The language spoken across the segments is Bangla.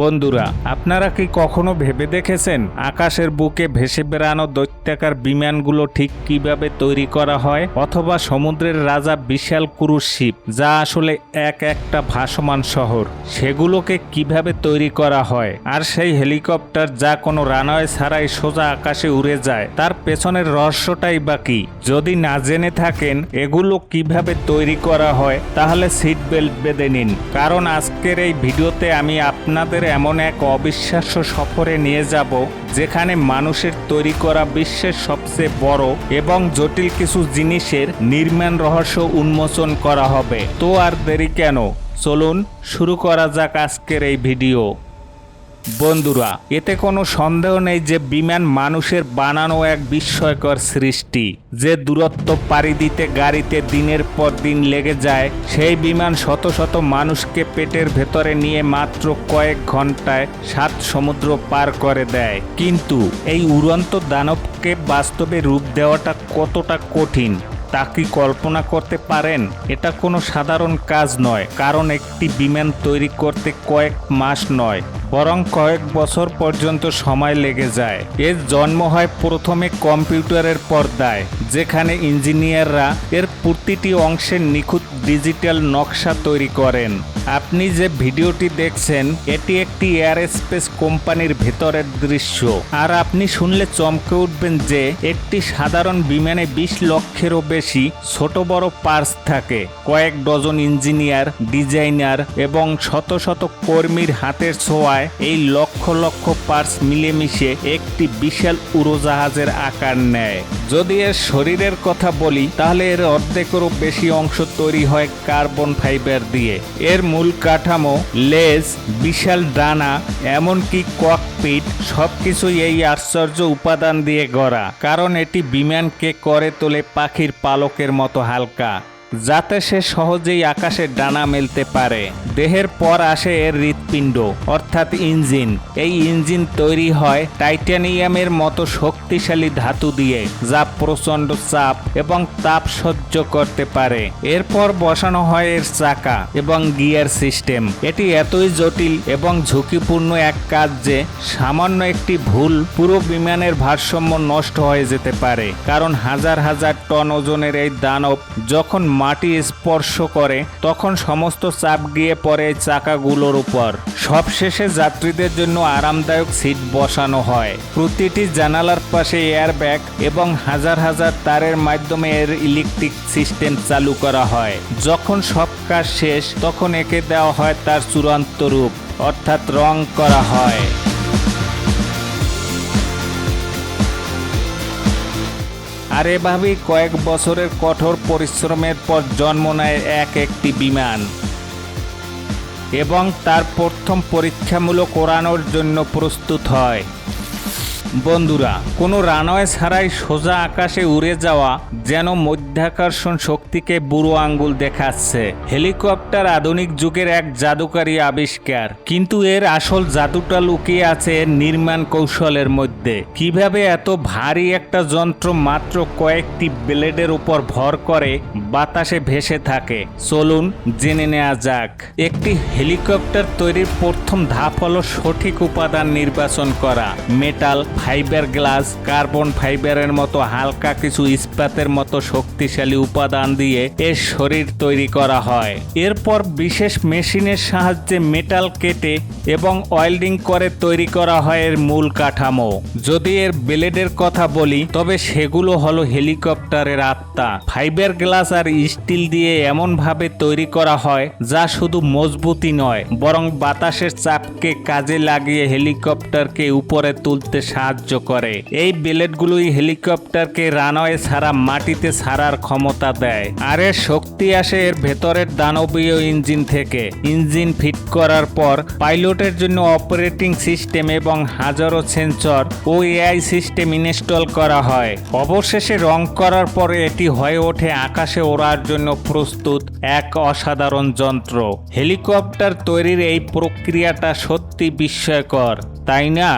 বন্ধুরা, আপনারা কি কখনো ভেবে দেখেছেন আকাশের বুকে ভেসে বেড়ানো দৈত্যাকার বিমানগুলো ঠিক কীভাবে তৈরি করা হয়? অথবা সমুদ্রের রাজা বিশাল ক্রুজ শিপ যা আসলে এক একটা ভাসমান শহর, সেগুলোকে কীভাবে তৈরি করা হয়? আর সেই হেলিকপ্টার যা কোনো রানওয়ে ছাড়াই সোজা আকাশে উড়ে যায়, তার পেছনের রহস্যটাই বা কি? যদি না জেনে থাকেন, এগুলো কীভাবে তৈরি করা হয়, তাহলে সিট বেল্ট বেঁধে নিন। কারণ আজকের এই ভিডিওতে আমি আপনাদের এমন এক অবিশ্বাস্য সফরে নিয়ে যাব যেখানে মানুষের তৈরি করা বিশ্বের সবচেয়ে বড় এবং জটিল কিছু জিনিসের নির্মাণ রহস্য উন্মোচন করা হবে। তো আর দেরি কেন? চলুন, শুরু করা যাক আজকের এই ভিডিও। বন্ধুরা, এতে কোনো সন্দেহ নেই যে বিমান মানুষের বানানো এক বিস্ময়কর সৃষ্টি। যে দূরত্ব পাড়ি দিতে গাড়িতে দিনের পর দিন লেগে যায়, সেই বিমান শত শত মানুষকে পেটের ভেতরে নিয়ে মাত্র কয়েক ঘন্টায় সাত সমুদ্র পার করে দেয়। কিন্তু এই উড়ন্ত দানবকে বাস্তবে রূপ দেওয়াটা কতটা কঠিন, তা কি কল্পনা করতে পারেন? এটা কোনো সাধারণ কাজ নয়, কারণ একটি বিমান তৈরি করতে কয়েক মাস নয়। বরং কয়েক বছর পর্যন্ত সময় লেগে যায়। এর জন্ম হয় প্রথমে কম্পিউটারের পর্দায়, যেখানে ইঞ্জিনিয়াররা এর প্রতিটি অংশের নিখুঁত ডিজিটাল নকশা তৈরি করেন। আপনি যে ভিডিওটি দেখছেন, এটি একটি এয়ার স্পেস কোম্পানির ভেতরের দৃশ্য। আর আপনি শুনলে চমকে উঠবেন যে, একটি সাধারণ বিমানে বিশ লক্ষেরও বেশি ছোট বড় পার্স থাকে। কয়েক ডজন ইঞ্জিনিয়ার, ডিজাইনার এবং শত শত কর্মীর হাতের ছোঁয়ায় এই লক্ষ লক্ষ পার্স মিলেমিশে একটি বিশাল উড়োজাহাজের আকার নেয়। যদি এর শরীরের কথা বলি, তাহলে এর অর্ধেকেরও বেশি অংশ তৈরি হয় কার্বন ফাইবার দিয়ে। এর মূল কাঠামো, লেজ, বিশাল ডানা, এমনকি ককপিট, সবকিছুই এই আশ্চর্য উপাদান দিয়ে গড়া। কারণ এটি বিমানকে করে তোলে পাখির পালকের মতো হালকা। যাতে সে সহজেই আকাশে ডানা মেলতে পারে। দেহের পর আসে এর হৃৎপিণ্ড, অর্থাৎ ইঞ্জিন। এই ইঞ্জিন তৈরি হয় টাইটানিয়ামের মতো শক্তিশালী ধাতু দিয়ে, যা প্রচণ্ড চাপ এবং তাপ সহ্য করতে পারে। এরপর বসানো হয় এর চাকা এবং গিয়ার সিস্টেম। এটি এতই জটিল এবং ঝুঁকিপূর্ণ এক কাজ যে, সামান্য একটি ভুল পুরো বিমানের ভারসাম্য নষ্ট হয়ে যেতে পারে। কারণ হাজার হাজার টন ওজনের এই দানব যখন মাটি স্পর্শ করে, তখন সমস্ত চাপ গিয়ে পড়ে চাকাগুলোর উপর। সবশেষে যাত্রীদের জন্য আরামদায়ক সিট বসানো হয়। প্রতিটি জানালার পাশে এয়ারব্যাগ এবং হাজার হাজার তারের মাধ্যমে এর ইলেকট্রিক সিস্টেম চালু করা হয়। যখন সব কাজ শেষ, তখন একে দেওয়া হয় তার চূড়ান্ত রূপ, অর্থাৎ রং করা হয়। আর এভাবেই কয়েক বছরের কঠোর পরিশ্রমের পর জন্ম নেয় এক একটি বিমান। এবং তার প্রথম পরীক্ষামূলক ওড়ানোর জন্য প্রস্তুত হয়। বন্ধুরা, কোনো রানওয়ে ছাড়াই সোজা আকাশে উড়ে যাওয়া যেন মধ্যাকর্ষণ শক্তিকে বুড়ো আঙ্গুল দেখাচ্ছে। হেলিকপ্টার আধুনিক যুগের এক জাদুকারী আবিষ্কার। কিন্তু এর আসল জাদুটা লুকিয়ে আছে এর নির্মাণ কৌশলের মধ্যে। কীভাবে এত ভারী একটা যন্ত্র মাত্র কয়েকটি ব্লেডের উপর ভর করে বাতাসে ভেসে থাকে? চলুন জেনে নেওয়া যাক। একটি হেলিকপ্টার তৈরির প্রথম ধাপ হলো সঠিক উপাদান নির্বাচন করা। মেটাল ফাইবার গ্লাস কার্বন ফাইবারের মতো হালকা কিছু ইস্পাতের মতো শক্তিশালী উপাদান দিয়ে এর শরীর তৈরি করা হয়। এরপর বিশেষ মেশিনের সাহায্যে মেটাল কেটে এবং ওয়েল্ডিং করে তৈরি করা হয় এর মূল কাঠামো। যদি এর ব্লেডের কথা বলি, তবে সেগুলো হলো হেলিকপ্টারের আত্মা। ফাইবার গ্লাস আর স্টিল দিয়ে এমনভাবে তৈরি করা হয়, যা শুধু মজবুতই নয়, বরং বাতাসের চাপকে কাজে লাগিয়ে হেলিকপ্টারকে উপরে তুলতে সাহায্য করে। এই ব্লেডগুলোই হেলিকপ্টারকে রানওয়ে ছাড়া মাটিতে ছাড়ার ক্ষমতা দেয়। আর এর শক্তি আসে এর ভেতরের দানবীয় ইঞ্জিন থেকে। ইঞ্জিন ফিট করার পর পাইলটের জন্য অপারেটিং সিস্টেম এবং হাজারো সেন্সর ও এআই সিস্টেম ইনস্টল করা হয়। অবশেষে রং করার পর এটি হয়ে ওঠে আকাশে ওড়ার জন্য প্রস্তুত এক অসাধারণ যন্ত্র। হেলিকপ্টার তৈরির এই প্রক্রিয়াটা সত্যি বিস্ময়কর, তাই না?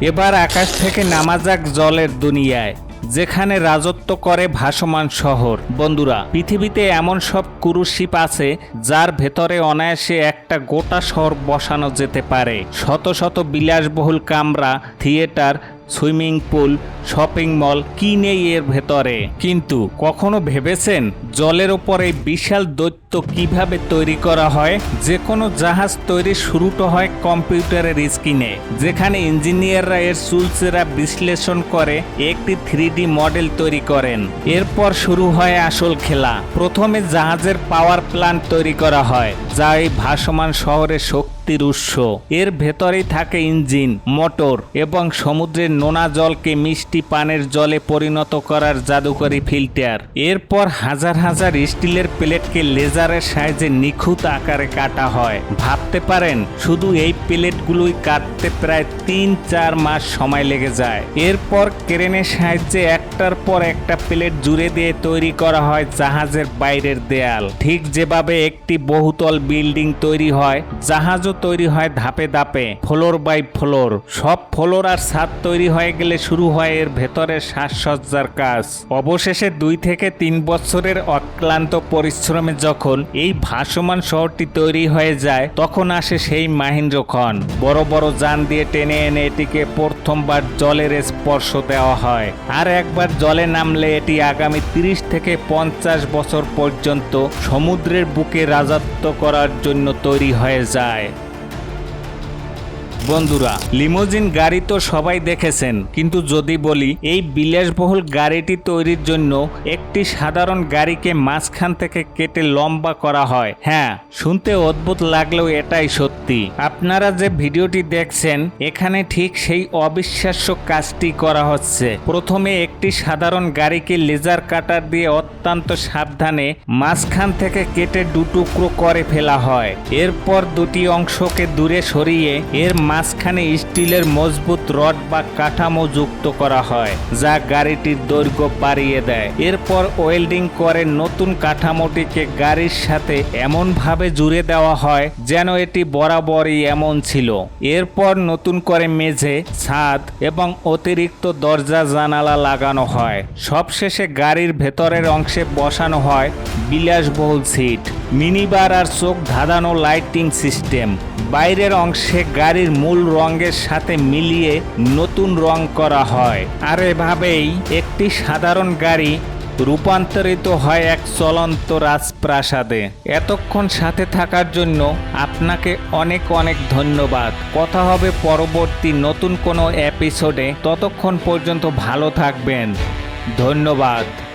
এবার আকাশ থেকে নামা যাক জলের দুনিয়ায়, যেখানে রাজত্ব করে ভাসমান শহর। বন্ধুরা, পৃথিবীতে এমন সব কুরুশিপ শিপ আছে, যার ভেতরে অনায়াসে একটা গোটা শহর বসানো যেতে পারে। শত শত বিলাসবহুল কামরা, theatre swimming pool, shopping mall, কি নেই এর ভেতরে? কিন্তু কখনো ভেবেছেন জলের ওপর এই বিশাল দৈত্য কীভাবে তৈরি করা হয়? যে কোনো জাহাজ তৈরির শুরুটা হয় কম্পিউটারের স্ক্রিনে, যেখানে ইঞ্জিনিয়াররা এর চুলচেরা বিশ্লেষণ করে, একটি থ্রি মডেল তৈরি করেন। এরপর শুরু হয় আসল খেলা। প্রথমে জাহাজের পাওয়ার প্ল্যান্ট তৈরি করা হয়, যা এই ভাসমান শহরের শক্তির উৎস। এর ভেতরেই থাকে ইঞ্জিন, মোটর এবং সমুদ্রের নোনা জলকে মিষ্টি পানের জলে পরিণত করার জাদুকরী ফিল্টার। এরপর হাজার হাজার স্টিলের প্লেটকে লেজারের সাহায্যে নিখুঁত আকারে কাটা হয়। ভাবতে পারেন, শুধু এই প্লেটগুলোই কাটতে প্রায় তিন চার মাস সময় লেগে যায়। এরপর ক্রেনের সাহায্যে একটার পর একটা প্লেট জুড়ে দিয়ে তৈরি করা হয় জাহাজের বাইরের দেয়াল। ঠিক যেভাবে একটি বহুতল বিল্ডিং তৈরি হয়, জাহাজও তৈরি হয় ধাপে ধাপে, ফ্লোর বাই ফ্লোর। সব ফ্লোর আর ছাদ তৈরি হয়ে গেলে শুরু হয় এর ভেতরে সাজসজ্জার কাজ। অবশেষে দুই থেকে তিন বছরের অক্লান্ত পরিশ্রমে যখন এই ভাসমান শহরটি তৈরি হয়ে যায়, তখন আসে সেই মাহিন্দ্র খন বড় বড় যান দিয়ে টেনে এনে এটিকে প্রথমবার জলের স্পর্শ দেওয়া হয়। আর একবার জলে নামলে এটি আগামী তিরিশ থেকে পঞ্চাশ বছর পর্যন্ত সমুদ্রের বুকে রাজত্ব করার জন্য তৈরি হয়ে যায়। বন্ধুরা, লিমোজিন গাড়ি তো সবাই দেখেছেন, কিন্তু যদি বলি, এই বিলাসবহুল গাড়িটি তৈরির জন্য একটি সাধারণ গাড়িকে মাঝখান থেকে কেটে লম্বা করা হয়। হ্যাঁ শুনতে অদ্ভুত লাগলেও এটাই সত্যি। আপনারা যে ভিডিওটি দেখছেন, এখানে ঠিক সেই অবিশ্বাস্য কাজটি করা হচ্ছে। প্রথমে একটি সাধারণ গাড়িকে লেজার কাটার দিয়ে অত্যন্ত সাবধানে মাঝখান থেকে কেটে দুটুকরো করে ফেলা হয়। এরপর দুটি অংশকে দূরে সরিয়ে এর মাঝখানে স্টিলের মজবুত রড বা কাঠামো যুক্ত করা হয়, যা গাড়িটির দৈর্ঘ্য বাড়িয়ে দেয়। এরপর ওয়েল্ডিং করে নতুন কাঠামোটিকে গাড়ির সাথে এমনভাবে জুড়ে দেওয়া হয় যেন এটি বরাবরই এমন ছিল। এরপর নতুন করে মেঝে, ছাদ এবং অতিরিক্ত দরজা জানালা লাগানো হয়। সবশেষে গাড়ির ভেতরের অংশে বসানো হয় বিলাসবহুল সিট। মিনিবার আর চোখ ধাঁধানো লাইটিং সিস্টেম। বাইরের অংশে গাড়ির মূল রঙের সাথে মিলিয়ে নতুন রং করা হয়। আর এভাবেই একটি সাধারণ গাড়ি রূপান্তরিত হয় এক চলন্ত রাজপ্রাসাদে। এতক্ষণ সাথে থাকার জন্য আপনাকে অনেক অনেক ধন্যবাদ। কথা হবে পরবর্তী নতুন কোনো এপিসোডে। ততক্ষণ পর্যন্ত ভালো থাকবেন। ধন্যবাদ।